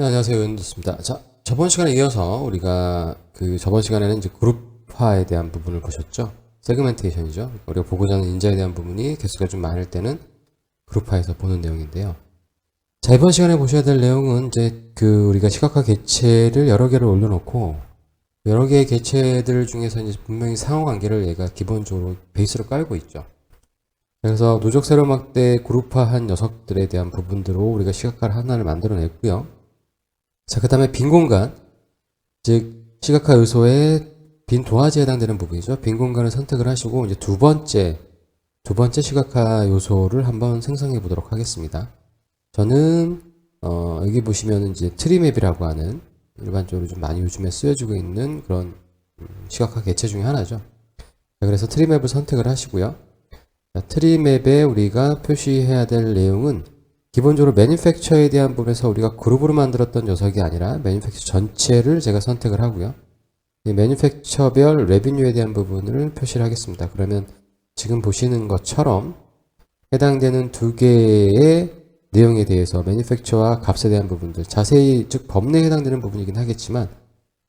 네, 안녕하세요. 윤두습니다. 자, 저번 시간에 이어서 우리가 그 저번 시간에는 이제 그룹화에 대한 부분을 보셨죠? 세그멘테이션이죠. 우리가 보고자 하는 인자에 대한 부분이 개수가 좀 많을 때는 그룹화에서 보는 내용인데요. 자, 이번 시간에 보셔야 될 내용은 이제 그 우리가 시각화 개체를 여러 개를 올려놓고 여러 개의 개체들 중에서 이제 분명히 상호관계를 얘가 기본적으로 베이스로 깔고 있죠. 그래서 누적 세로막대 그룹화한 녀석들에 대한 부분들로 우리가 시각화를 하나를 만들어냈고요. 자, 그 다음에 빈 공간, 즉 시각화 요소의 빈 도화지에 해당되는 부분이죠. 빈 공간을 선택을 하시고 이제 두 번째 두 번째 시각화 요소를 한번 생성해 보도록 하겠습니다. 저는 어, 여기 보시면 이제 트리맵이라고 하는 일반적으로 좀 많이 요즘에 쓰여지고 있는 그런 음, 시각화 개체 중에 하나죠. 자, 그래서 트리맵을 선택을 하시고요. 자, 트리맵에 우리가 표시해야 될 내용은 기본적으로 매니팩처에 대한 부분에서 우리가 그룹으로 만들었던 녀석이 아니라 매니팩처 전체를 제가 선택을 하고요. 이 매니팩처별 레비뉴에 대한 부분을 표시를 하겠습니다. 그러면 지금 보시는 것처럼 해당되는 두 개의 내용에 대해서 매니팩처와 값에 대한 부분들 자세히 즉 법내에 해당되는 부분이긴 하겠지만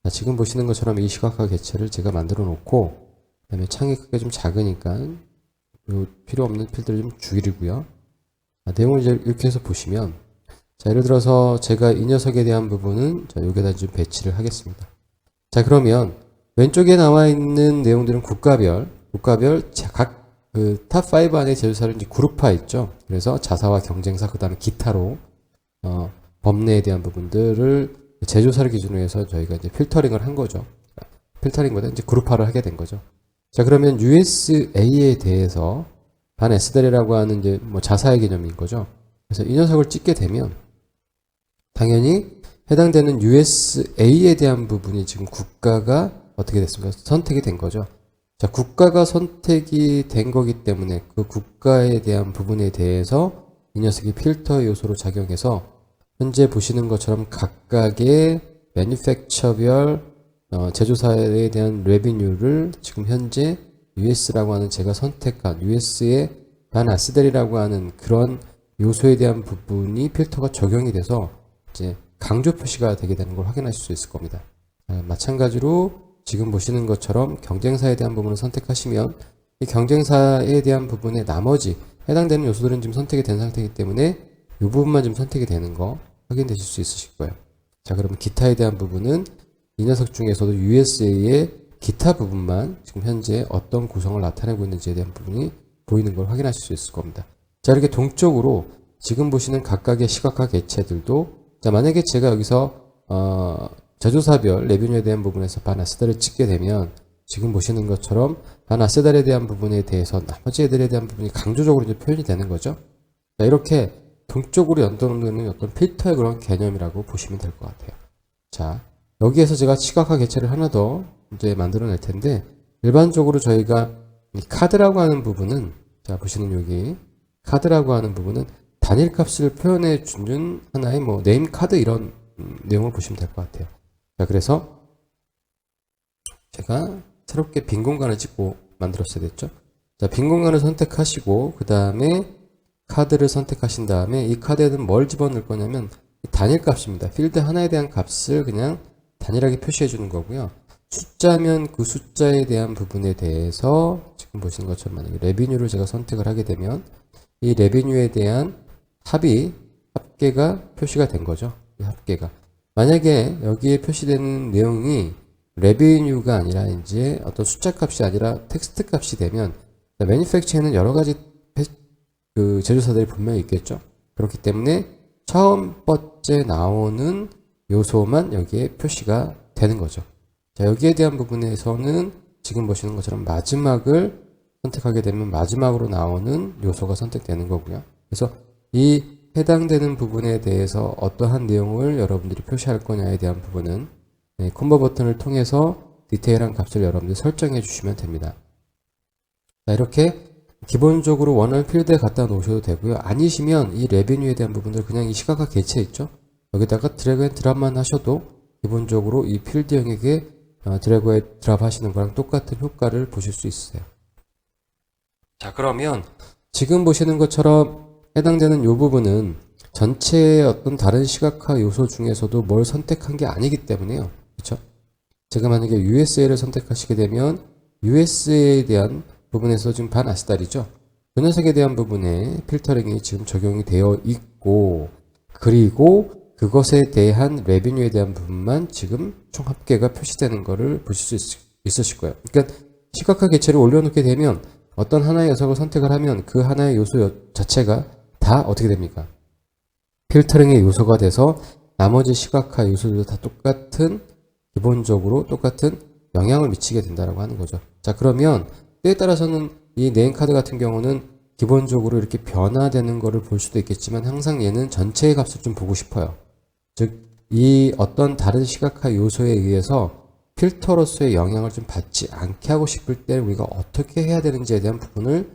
자, 지금 보시는 것처럼 이 시각화 개체를 제가 만들어 놓고 그 다음에 창이 크게 좀 작으니까 요 필요 없는 필드를 좀 줄이고요. 아, 내용을 이렇게 해서 보시면 자 예를 들어서 제가 이 녀석에 대한 부분은 자 여기다 좀 배치를 하겠습니다. 자 그러면 왼쪽에 나와 있는 내용들은 국가별 국가별 각그 탑5 안에 제조사를 이제 그룹화 있죠. 그래서 자사와 경쟁사 그 다음에 기타로 어, 법내에 대한 부분들을 제조사를 기준으로 해서 저희가 이제 필터링을 한 거죠. 필터링보다 이제 그룹화를 하게 된 거죠. 자 그러면 USA에 대해서 반 S들이라고 하는 이제 뭐 자사의 개념인 거죠. 그래서 이 녀석을 찍게 되면 당연히 해당되는 USA에 대한 부분이 지금 국가가 어떻게 됐습니까? 선택이 된 거죠. 자, 국가가 선택이 된 거기 때문에 그 국가에 대한 부분에 대해서 이 녀석이 필터 요소로 작용해서 현재 보시는 것처럼 각각의 매니팩처별 어, 제조사에 대한 레비뉴를 지금 현재 US라고 하는 제가 선택한 US의 반 아스델이라고 하는 그런 요소에 대한 부분이 필터가 적용이 돼서 이제 강조 표시가 되게 되는 걸 확인하실 수 있을 겁니다. 아, 마찬가지로 지금 보시는 것처럼 경쟁사에 대한 부분을 선택하시면 이 경쟁사에 대한 부분의 나머지 해당되는 요소들은 지금 선택이 된 상태이기 때문에 이 부분만 지금 선택이 되는 거 확인되실 수 있으실 거예요. 자, 그러면 기타에 대한 부분은 이 녀석 중에서도 USA의 기타 부분만 지금 현재 어떤 구성을 나타내고 있는지에 대한 부분이 보이는 걸 확인하실 수 있을 겁니다. 자, 이렇게 동쪽으로 지금 보시는 각각의 시각화 개체들도 자, 만약에 제가 여기서 어, 제조사별 레비뉴에 대한 부분에서 바나스달을 찍게 되면 지금 보시는 것처럼 바나스달에 대한 부분에 대해서 나머지 애들에 대한 부분이 강조적으로 이제 표현이 되는 거죠. 자, 이렇게 동쪽으로 연동되는 어떤 필터의 그런 개념이라고 보시면 될 것 같아요. 자, 여기에서 제가 시각화 개체를 하나 더 이제 만들어낼 텐데 일반적으로 저희가 이 카드라고 하는 부분은 자 보시는 여기 카드라고 하는 부분은 단일 값을 표현해 주는 하나의 뭐 네임 카드 이런 음, 내용을 보시면 될 것 같아요. 자 그래서 제가 새롭게 빈 공간을 찍고 만들었어야 됐죠. 자 빈 공간을 선택하시고 그 다음에 카드를 선택하신 다음에 이 카드에는 뭘 집어넣을 거냐면 단일 값입니다. 필드 하나에 대한 값을 그냥 단일하게 표시해 주는 거고요. 숫자면 그 숫자에 대한 부분에 대해서 지금 보시는 것처럼 만약에 레비뉴를 제가 선택을 하게 되면 이 레비뉴에 대한 합이 합계가 표시가 된 거죠. 이 합계가. 만약에 여기에 표시되는 내용이 레비뉴가 아니라 이제 어떤 숫자 값이 아니라 텍스트 값이 되면 매니팩처에는 여러 가지 그 제조사들이 분명히 있겠죠. 그렇기 때문에 처음 번째 나오는 요소만 여기에 표시가 되는 거죠. 자, 여기에 대한 부분에서는 지금 보시는 것처럼 마지막을 선택하게 되면 마지막으로 나오는 요소가 선택되는 거고요. 그래서 이 해당되는 부분에 대해서 어떠한 내용을 여러분들이 표시할 거냐에 대한 부분은 네, 콤보 버튼을 통해서 디테일한 값을 여러분들이 설정해 주시면 됩니다. 자, 이렇게 기본적으로 원하는 필드에 갖다 놓으셔도 되고요. 아니시면 이 레비뉴에 대한 부분들 그냥 이 시각화 개체 있죠? 여기다가 드래그 앤 드랍만 하셔도 기본적으로 이 필드 영역에 어, 드래그 앤 드랍 하시는 거랑 똑같은 효과를 보실 수 있어요. 자, 그러면 지금 보시는 것처럼 해당되는 이 부분은 전체의 어떤 다른 시각화 요소 중에서도 뭘 선택한 게 아니기 때문에요. 그렇죠? 제가 만약에 USA를 선택하시게 되면 USA에 대한 부분에서 지금 반아스달이죠. 그 녀석에 대한 부분에 필터링이 지금 적용이 되어 있고 그리고 그것에 대한 레비뉴에 대한 부분만 지금 총 합계가 표시되는 것을 보실 수 있, 있으실 거예요. 그러니까 시각화 개체를 올려놓게 되면 어떤 하나의 녀석을 선택을 하면 그 하나의 요소 여- 자체가 다 어떻게 됩니까? 필터링의 요소가 돼서 나머지 시각화 요소들도 다 똑같은 기본적으로 똑같은 영향을 미치게 된다라고 하는 거죠. 자 그러면 때에 따라서는 이 네임카드 같은 경우는 기본적으로 이렇게 변화되는 거를 볼 수도 있겠지만 항상 얘는 전체의 값을 좀 보고 싶어요. 즉 이 어떤 다른 시각화 요소에 의해서 필터로서의 영향을 좀 받지 않게 하고 싶을 때 우리가 어떻게 해야 되는지에 대한 부분을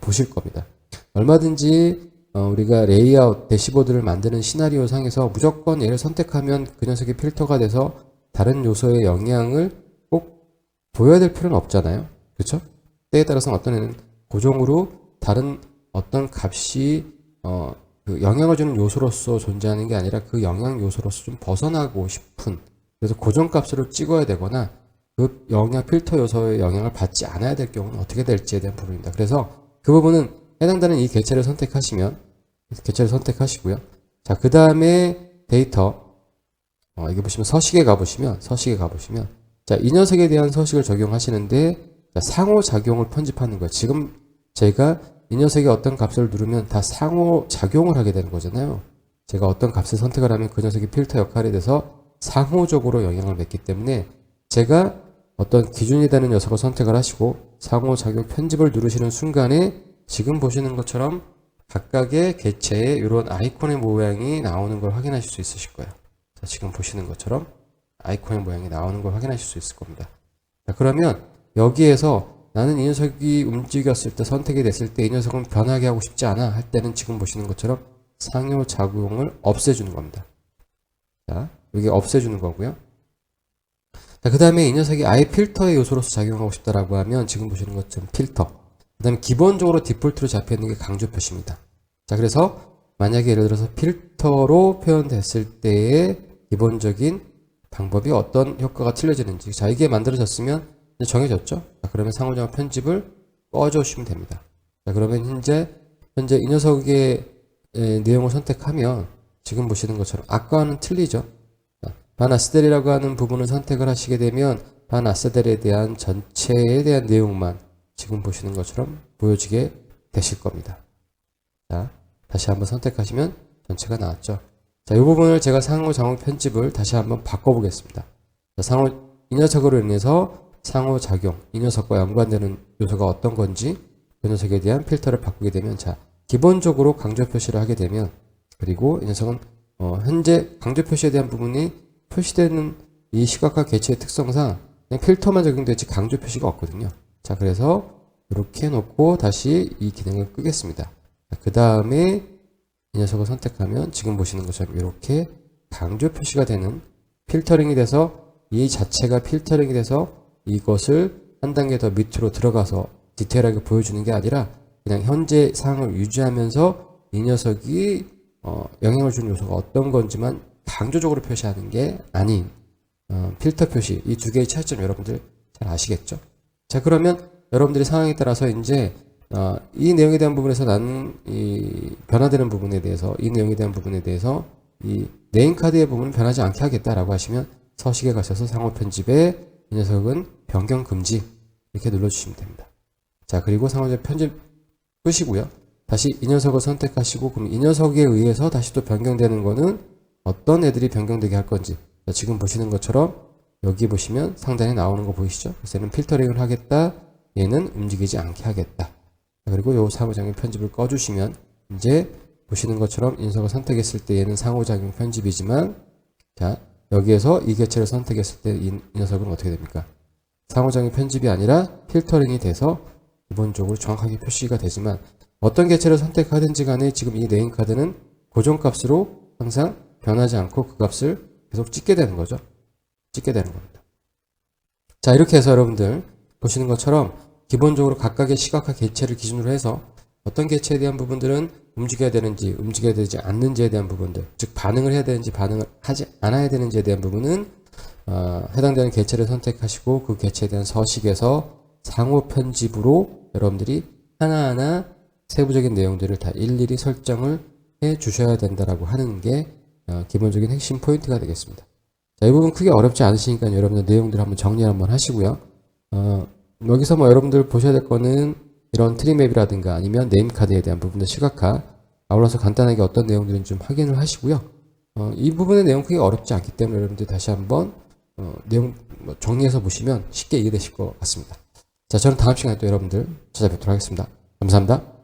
보실 겁니다. 얼마든지 어, 우리가 레이아웃 대시보드를 만드는 시나리오 상에서 무조건 얘를 선택하면 그 녀석이 필터가 돼서 다른 요소의 영향을 꼭 보여야 될 필요는 없잖아요. 그렇죠? 때에 따라서 어떤 애는 고정으로 다른 어떤 값이 어, 그 영향을 주는 요소로서 존재하는 게 아니라 그 영향 요소로서 좀 벗어나고 싶은 그래서 고정값으로 찍어야 되거나 그 영향 필터 요소의 영향을 받지 않아야 될 경우는 어떻게 될지에 대한 부분입니다. 그래서 그 부분은 해당되는 이 개체를 선택하시면 개체를 선택하시고요. 자, 그 다음에 데이터 어, 이게 보시면 서식에 가보시면 서식에 가보시면 자, 이 녀석에 대한 서식을 적용하시는데 자, 상호작용을 편집하는 거예요. 지금 제가 이 녀석이 어떤 값을 누르면 다 상호작용을 하게 되는 거잖아요. 제가 어떤 값을 선택을 하면 그 녀석이 필터 역할이 돼서 상호적으로 영향을 맺기 때문에 제가 어떤 기준이 되는 녀석을 선택을 하시고 상호작용 편집을 누르시는 순간에 지금 보시는 것처럼 각각의 개체에 이런 아이콘의 모양이 나오는 걸 확인하실 수 있으실 거예요. 자, 지금 보시는 것처럼 아이콘의 모양이 나오는 걸 확인하실 수 있을 겁니다. 자, 그러면 여기에서 나는 이 녀석이 움직였을 때 선택이 됐을 때 이 녀석은 변하게 하고 싶지 않아 할 때는 지금 보시는 것처럼 상호작용을 없애주는 겁니다. 자, 여기 없애주는 거고요. 자, 그 다음에 이 녀석이 아예 필터의 요소로서 작용하고 싶다라고 하면 지금 보시는 것처럼 필터. 그 다음에 기본적으로 디폴트로 잡혀있는 게 강조 표시입니다. 자, 그래서 만약에 예를 들어서 필터로 표현됐을 때의 기본적인 방법이 어떤 효과가 틀려지는지. 자, 이게 만들어졌으면 정해졌죠? 자, 그러면 상호작용 편집을 꺼주시면 됩니다. 자, 그러면 현재, 현재 이 녀석의 에, 내용을 선택하면 지금 보시는 것처럼 아까와는 틀리죠? 반아스델이라고 하는 부분을 선택을 하시게 되면 반아스델에 대한 전체에 대한 내용만 지금 보시는 것처럼 보여지게 되실 겁니다. 자, 다시 한번 선택하시면 전체가 나왔죠. 자, 이 부분을 제가 상호작용 편집을 다시 한번 바꿔보겠습니다. 자, 상호, 이 녀석으로 인해서 상호작용, 이 녀석과 연관되는 요소가 어떤 건지 그 녀석에 대한 필터를 바꾸게 되면 자, 기본적으로 강조 표시를 하게 되면 그리고 이 녀석은 어, 현재 강조 표시에 대한 부분이 표시되는 이 시각화 개체의 특성상 그냥 필터만 적용되지 강조 표시가 없거든요. 자, 그래서 이렇게 놓고 다시 이 기능을 끄겠습니다. 그 다음에 이 녀석을 선택하면 지금 보시는 것처럼 이렇게 강조 표시가 되는 필터링이 돼서 이 자체가 필터링이 돼서 이것을 한 단계 더 밑으로 들어가서 디테일하게 보여주는 게 아니라 그냥 현재 상황을 유지하면서 이 녀석이 어, 영향을 주는 요소가 어떤 건지만 강조적으로 표시하는 게 아닌 어, 필터 표시 이 두 개의 차이점 여러분들 잘 아시겠죠? 자 그러면 여러분들의 상황에 따라서 이제 어, 이 내용에 대한 부분에서 나는 이 변화되는 부분에 대해서 이 내용에 대한 부분에 대해서 이 네임 카드의 부분은 변하지 않게 하겠다라고 하시면 서식에 가셔서 상호 편집에 이 녀석은 변경 금지 이렇게 눌러주시면 됩니다. 자 그리고 상호적 편집 끄시고요. 다시 이 녀석을 선택하시고 그럼 이 녀석에 의해서 다시 또 변경되는 거는 어떤 애들이 변경되게 할 건지 자, 지금 보시는 것처럼 여기 보시면 상단에 나오는 거 보이시죠? 그래서 얘는 필터링을 하겠다. 얘는 움직이지 않게 하겠다. 자, 그리고 요 상호작용 편집을 꺼주시면 이제 보시는 것처럼 인석을 선택했을 때 얘는 상호작용 편집이지만 자 여기에서 이 개체를 선택했을 때 이 녀석은 어떻게 됩니까? 상호작용 편집이 아니라 필터링이 돼서 기본적으로 정확하게 표시가 되지만 어떤 개체를 선택하든지 간에 지금 이 네임 카드는 고정값으로 항상 변하지 않고 그 값을 계속 찍게 되는 거죠. 찍게 되는 겁니다. 자, 이렇게 해서 여러분들 보시는 것처럼 기본적으로 각각의 시각화 개체를 기준으로 해서 어떤 개체에 대한 부분들은 움직여야 되는지 움직여야 되지 않는지에 대한 부분들 즉 반응을 해야 되는지 반응을 하지 않아야 되는지에 대한 부분은 어, 해당되는 개체를 선택하시고 그 개체에 대한 서식에서 상호 편집으로 여러분들이 하나하나 세부적인 내용들을 다 일일이 설정을 해 주셔야 된다라고 하는 게 어, 기본적인 핵심 포인트가 되겠습니다. 자, 이 부분 크게 어렵지 않으시니까 여러분들 내용들 한번 정리 한번 하시고요. 어, 여기서 뭐 여러분들 보셔야 될 거는 이런 트리맵이라든가 아니면 네임카드에 대한 부분들 시각화 아울러서 간단하게 어떤 내용들인지 좀 확인을 하시고요. 어, 이 부분의 내용 크게 어렵지 않기 때문에 여러분들 다시 한번 어, 내용 뭐 정리해서 보시면 쉽게 이해되실 것 같습니다. 자, 저는 다음 시간에 또 여러분들 찾아뵙도록 하겠습니다. 감사합니다.